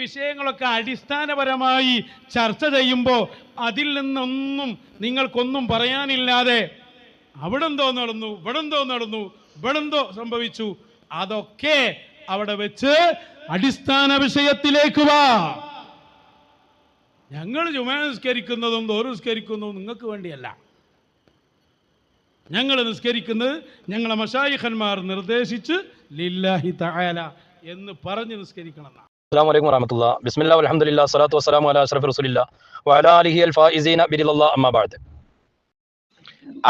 വിഷയങ്ങളൊക്കെ അടിസ്ഥാനപരമായി ചർച്ച ചെയ്യുമ്പോൾ അതിൽ നിന്നൊന്നും നിങ്ങൾക്കൊന്നും പറയാനില്ലാതെ അവിടെന്തോ നടന്നു ഇവിടെന്തോ നടന്നു ഇവിടെന്തോ സംഭവിച്ചു. അതൊക്കെ അവിടെ വെച്ച് അടിസ്ഥാന വിഷയത്തിലേക്ക് വാ. ഞങ്ങൾ ജുമ നിസ്കരിക്കുന്നതും തോറ് നിസ്കരിക്കുന്നതും നിങ്ങൾക്ക് വേണ്ടിയല്ല. ഞങ്ങൾ നിസ്കരിക്കുന്നത് ഞങ്ങളെ മഷായിഖന്മാർ നിർദ്ദേശിച്ച് ലില്ലാഹി തായാല എന്ന് പറഞ്ഞ് നിസ്കരിക്കണം അസ്സാം വലൈക്കും വറഹമത്തുള്ള ബിസ്മില്ലാ അലഹമുല്ല സ്വലാത്തു വസ്സലാമു അലാ അഷ്റഫ് റസൂലില്ല വഅലാ അലിഹി അൽ ഫായിസീന ബിരില്ലാ അമ്മാ ബഅദ്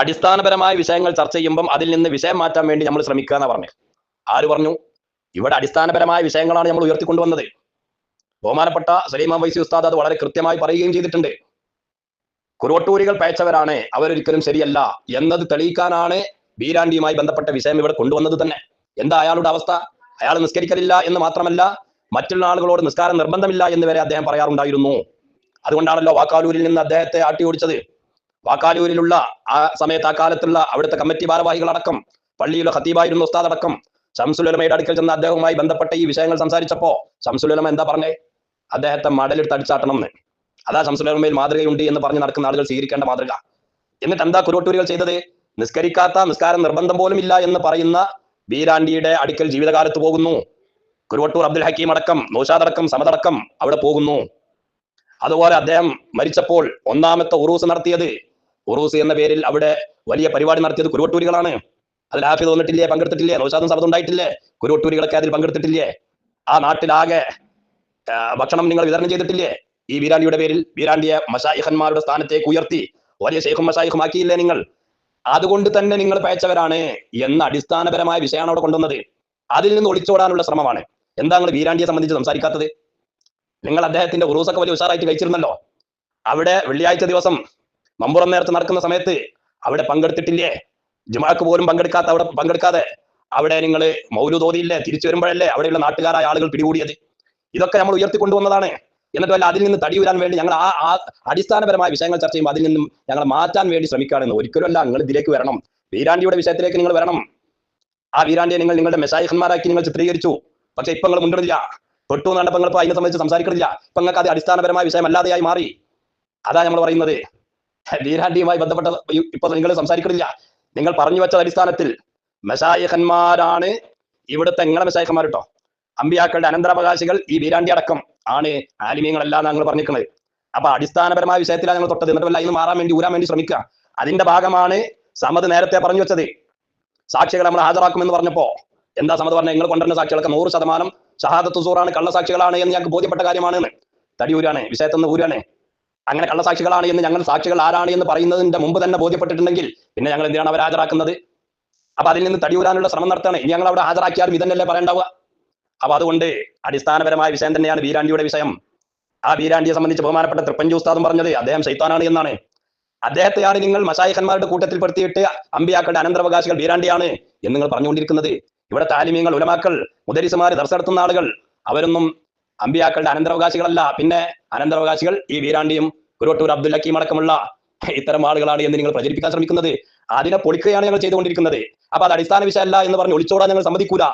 അടിസ്ഥാനപരമായ വിഷയങ്ങൾ ചർച്ച ചെയ്യുമ്പം അതിൽ നിന്ന് വിഷയം മാറ്റാൻ വേണ്ടി നമ്മൾ ശ്രമിക്കുക എന്ന് പറഞ്ഞു. ആര് പറഞ്ഞു? ഇവിടെ അടിസ്ഥാനപരമായ വിഷയങ്ങളാണ് നമ്മൾ ഉയർത്തിക്കൊണ്ടുവന്നത്. ബഹുമാനപ്പെട്ട സലീമാ വൈസി ഉസ്താദ് അത് വളരെ കൃത്യമായി പറയുകയും ചെയ്തിട്ടുണ്ട്. കുറുവട്ടൂരികൾ പേച്ചവരാണ് അവരൊരിക്കലും ശരിയല്ല എന്നത് തെളിയിക്കാനാണ് ബീരാണ്ടിയുമായി ബന്ധപ്പെട്ട വിഷയം ഇവിടെ കൊണ്ടുവന്നത് തന്നെ. എന്താ അയാളുടെ അവസ്ഥ? അയാൾ നിസ്കരിക്കലില്ല എന്ന് മാത്രമല്ല മറ്റുള്ള ആളുകളോട് നിസ്കാരം നിർബന്ധമില്ല എന്ന് വരെ അദ്ദേഹം പറയാറുണ്ടായിരുന്നു. അതുകൊണ്ടാണല്ലോ വാക്കാലൂരിൽ നിന്ന് അദ്ദേഹത്തെ ആട്ടി ഓടിച്ചത് വാക്കാലൂരിലുള്ള ആ സമയത്ത് ആ കാലത്തുള്ള അവിടുത്തെ കമ്മിറ്റി ഭാരവാഹികളടക്കം പള്ളിയിലെ ഖത്തീബായിരുന്ന ഉസ്താദ് അടക്കം ഷംസുലമയുടെ അടുക്കൽ ചെന്ന അദ്ദേഹവുമായി ബന്ധപ്പെട്ട ഈ വിഷയങ്ങൾ സംസാരിച്ചപ്പോ ഷംസുലമ എന്താ പറഞ്ഞേ? അദ്ദേഹത്തെ മടലെടുത്ത് അടിച്ചാട്ടണം എന്ന്. അതാ ഷംസുലമയിൽ മാതൃകയുണ്ട് എന്ന് പറഞ്ഞ് നടക്കുന്ന ആളുകൾ സ്വീകരിക്കേണ്ട മാതൃക. എന്നിട്ട് എന്താ കുരുവട്ടൂരികൾ ചെയ്തത്? നിസ്കരിക്കാത്ത നിസ്കാരം നിർബന്ധം പോലും ഇല്ല എന്ന് പറയുന്ന വീരാണ്ടിയുടെ അടുക്കൽ ജീവിതകാലത്ത് പോകുന്നു. കുരുവട്ടൂർ അബ്ദുൽ ഹക്കീം അടക്കം നൗഷാദ് അടക്കം സമതടക്കം അവിടെ പോകുന്നു. അതുപോലെ അദ്ദേഹം മരിച്ചപ്പോൾ ഒന്നാമത്തെ ഉറൂസ് നടത്തിയത്. ഉറൂസ് എന്ന പേരിൽ അവിടെ വലിയ പരിപാടി നടത്തിയത് കുരുവട്ടൂരികളാണ്. അതിൽ ഹാഫിദ് വന്നിട്ടില്ലേ പങ്കെടുത്തിട്ടില്ലേ നൗഷാദും സമതും ഉണ്ടായിട്ടില്ലേ കുരുവട്ടൂരികളൊക്കെ അതിൽ പങ്കെടുത്തിട്ടില്ലേ? ആ നാട്ടിലാകെ ഭക്ഷണം നിങ്ങൾ വിതരണം ചെയ്തിട്ടില്ലേ? ഈ വീരാണ്ടിയുടെ പേരിൽ വീരാണ്ടിയെ മഷായിഖന്മാരുടെ സ്ഥാനത്തേക്ക് ഉയർത്തി. വലിയ ഷെയ്ഖും മഷായിഖും ആക്കിയില്ലേ നിങ്ങൾ? അതുകൊണ്ട് തന്നെ നിങ്ങൾ പയച്ചവരാണ് എന്ന അടിസ്ഥാനപരമായ വിഷയമാണ് അവിടെ കൊണ്ടുവന്നത്. അതിൽ നിന്ന് ഒളിച്ചോടാനുള്ള ശ്രമമാണ്. എന്താ നിങ്ങൾ വീരാണ്ടിയെ സംബന്ധിച്ച് സംസാരിക്കാത്തത്? നിങ്ങൾ അദ്ദേഹത്തിന്റെ ഉറൂസൊക്കെ വലിയ ഉഷാറായിട്ട് കഴിച്ചിരുന്നല്ലോ. അവിടെ വെള്ളിയാഴ്ച ദിവസം മമ്പുറം നേരത്ത് നടക്കുന്ന സമയത്ത് അവിടെ പങ്കെടുത്തിട്ടില്ലേ? ജുമാക്ക് പോലും പങ്കെടുക്കാത്ത അവിടെ പങ്കെടുക്കാതെ അവിടെ നിങ്ങൾ മൗലുതോതിയില്ലേ തിരിച്ചു വരുമ്പോഴല്ലേ അവിടെയുള്ള നാട്ടുകാരായ ആളുകൾ പിടികൂടിയത്? ഇതൊക്കെ നമ്മൾ ഉയർത്തിക്കൊണ്ടുവന്നതാണ്. എന്നിട്ടല്ല അതിൽ നിന്ന് തടി വരാൻ വേണ്ടി ഞങ്ങൾ ആ ആ അടിസ്ഥാനപരമായ വിഷയങ്ങൾ ചർച്ച ചെയ്യുമ്പോൾ അതിൽ നിന്നും ഞങ്ങൾ മാറ്റാൻ വേണ്ടി ശ്രമിക്കുകയാണെന്ന് ഒരിക്കലുമല്ല നിങ്ങൾ ഇതിലേക്ക് വരണം. വീരാണ്ടിയുടെ വിഷയത്തിലേക്ക് നിങ്ങൾ വരണം. ആ വീരാണ്ടിയെ നിങ്ങൾ നിങ്ങളുടെ മെസായിഹന്മാരാക്കി നിങ്ങൾ ചിത്രീകരിച്ചു. പക്ഷെ ഇപ്പൊ നിങ്ങൾ മുണ്ടില്ല തൊട്ടു നിങ്ങൾ ഇപ്പൊ അതിനെ സംബന്ധിച്ച് സംസാരിക്കുന്നില്ല ഇപ്പൊ നിങ്ങൾക്ക് അത് അടിസ്ഥാനപരമായ വിഷയമല്ലാതെയായി മാറി. അതാ നമ്മൾ പറയുന്നത്. വീരാണ്ടിയുമായി ബന്ധപ്പെട്ട ഇപ്പൊ നിങ്ങൾ സംസാരിക്കുന്നില്ല നിങ്ങൾ പറഞ്ഞു വെച്ച അടിസ്ഥാനത്തിൽ മെസായഹന്മാരാണ് ഇവിടുത്തെ നിങ്ങളെ മെസായഹന്മാർ കേട്ടോ അമ്പിയാക്കളുടെ അനന്തരാവകാശികൾ ഈ വീരാണ്ടി അടക്കം ആണ് ആലിമീങ്ങളല്ല ഞങ്ങൾ പറഞ്ഞിരിക്കുന്നത് അപ്പൊ അടിസ്ഥാനപരമായ വിഷയത്തിലാണ് ഞങ്ങൾ തൊട്ടത്. എന്നിട്ടല്ല ഇന്ന് മാറാൻ വേണ്ടി ഊരാൻ വേണ്ടി ശ്രമിക്കുക. അതിന്റെ ഭാഗമാണ് സമത് നേരത്തെ പറഞ്ഞു വെച്ചത്. സാക്ഷികളെ നമ്മൾ ഹാജരാക്കുമെന്ന് പറഞ്ഞപ്പോ എന്താ സമത് പറഞ്ഞ നിങ്ങൾ കൊണ്ടുവരുന്ന സാക്ഷികളൊക്കെ നൂറ് ശതമാനം ഷഹാദത്ത് സൂറാണ് കള്ളസാക്ഷികളാണ് എന്ന് ഞങ്ങൾക്ക് ബോധ്യപ്പെട്ട കാര്യമാണ് എന്ന്. തടി ഊരാണ് അങ്ങനെ കള്ളസാക്ഷികളാണ് എന്ന് ഞങ്ങൾ സാക്ഷികൾ ആരാണ് എന്ന് പറയുന്നതിന്റെ മുമ്പ് തന്നെ ബോധ്യപ്പെട്ടിട്ടുണ്ടെങ്കിൽ പിന്നെ ഞങ്ങൾ എന്തിനാണ് അവർ ഹാജരാക്കുന്നത്? അപ്പൊ അതിൽ നിന്ന് തടിയൂരാനുള്ള ശ്രമം നടത്തണം ഇനി ഞങ്ങൾ അവിടെ ഹാജരാക്കിയാലും ഇതന്നെയല്ലേ പറയേണ്ടാവുക? അപ്പൊ അതുകൊണ്ട് അടിസ്ഥാനപരമായ വിഷയം തന്നെയാണ് വീരാണ്ടിയുടെ വിഷയം. ആ വീരാണ്ടിയെ സംബന്ധിച്ച് ബഹുമാനപ്പെട്ട തൃപ്പഞ്ചി ഉസ്താദും പറഞ്ഞത് അദ്ദേഹം ശൈത്താനാണ് എന്നാണ്. അദ്ദേഹത്തെയാണ് നിങ്ങൾ മഷായിഖന്മാരുടെ കൂട്ടത്തിൽ പെടുത്തിയിട്ട് അമ്പിയാക്കളുടെ അനന്തരാവകാശികൾ വീരാണ്ടിയാണ് എന്ന് നിങ്ങൾ പറഞ്ഞുകൊണ്ടിരിക്കുന്നത്. ഇവിടെ താലിമ്യങ്ങൾ ഉലമാക്കൾ മുദരിസുമാർ ദർശനത്തുന്ന ആളുകൾ അവരൊന്നും അമ്പിയാക്കളുടെ അനന്തരാവകാശികളല്ല. പിന്നെ അനന്തരാവകാശികൾ ഈ വീരാണ്ടിയും കുരുവട്ടൂർ അബ്ദുൽ ഹക്കീം അടക്കമുള്ള ഇത്തരം ആളുകളാണ് എന്ന് നിങ്ങൾ പ്രചരിപ്പിക്കാൻ ശ്രമിക്കുന്നത്. അതിനെ പൊളിക്കുകയാണ് ഞങ്ങൾ ചെയ്തുകൊണ്ടിരിക്കുന്നത്. അപ്പൊ അത് അടിസ്ഥാന വിഷയമല്ല എന്ന് പറഞ്ഞ് ഒളിച്ചോടാൻ ഞങ്ങൾ സമ്മതിക്കൂല.